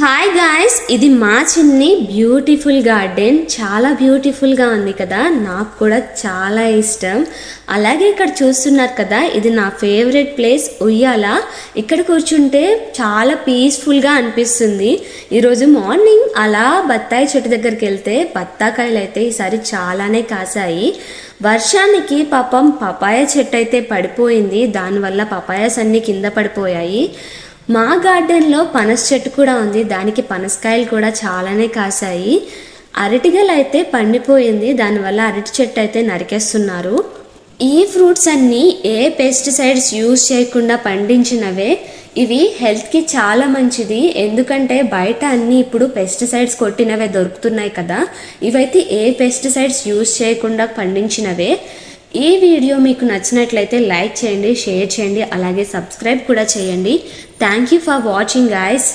Hi guys ఇది మా చిన్ని బ్యూటిఫుల్ గార్డెన్ చాలా బ్యూటిఫుల్గా ఉంది కదా. నాకు కూడా చాలా ఇష్టం. అలాగే ఇక్కడ చూస్తున్నారు కదా ఇది నా ఫేవరెట్ ప్లేస్ ఉయ్యాల. ఇక్కడ కూర్చుంటే చాలా పీస్ఫుల్గా అనిపిస్తుంది. ఈరోజు మార్నింగ్ అలా బత్తాయి చెట్టు దగ్గరికి వెళ్తే బత్తాకాయలు అయితే ఈసారి చాలానే కాసాయి వర్షానికి పాపం పపాయ చెట్టు అయితే పడిపోయింది. దానివల్ల పపాయాస్ అన్నీ కింద పడిపోయాయి. మా గార్డెన్లో పనస చెట్టు కూడా ఉంది. దానికి పనసకాయలు కూడా చాలానే కాసాయి అరటిగలు అయితే పండిపోయింది. దానివల్ల అరటి చెట్టు అయితే నరికేస్తున్నారు. ఈ ఫ్రూట్స్ అన్నీ ఏ పెస్టిసైడ్స్ యూజ్ చేయకుండా పండించినవే. ఇవి హెల్త్కి చాలా మంచిది. ఎందుకంటే బయట అన్నీ ఇప్పుడు పెస్టిసైడ్స్ కొట్టినవే దొరుకుతున్నాయి కదా. ఇవైతే ఏ పెస్టిసైడ్స్ యూజ్ చేయకుండా పండించినవే. ఈ వీడియో మీకు నచ్చినట్లయితే లైక్ చేయండి షేర్ చేయండి అలాగే సబ్స్క్రైబ్ కూడా చేయండి. Thank you for watching guys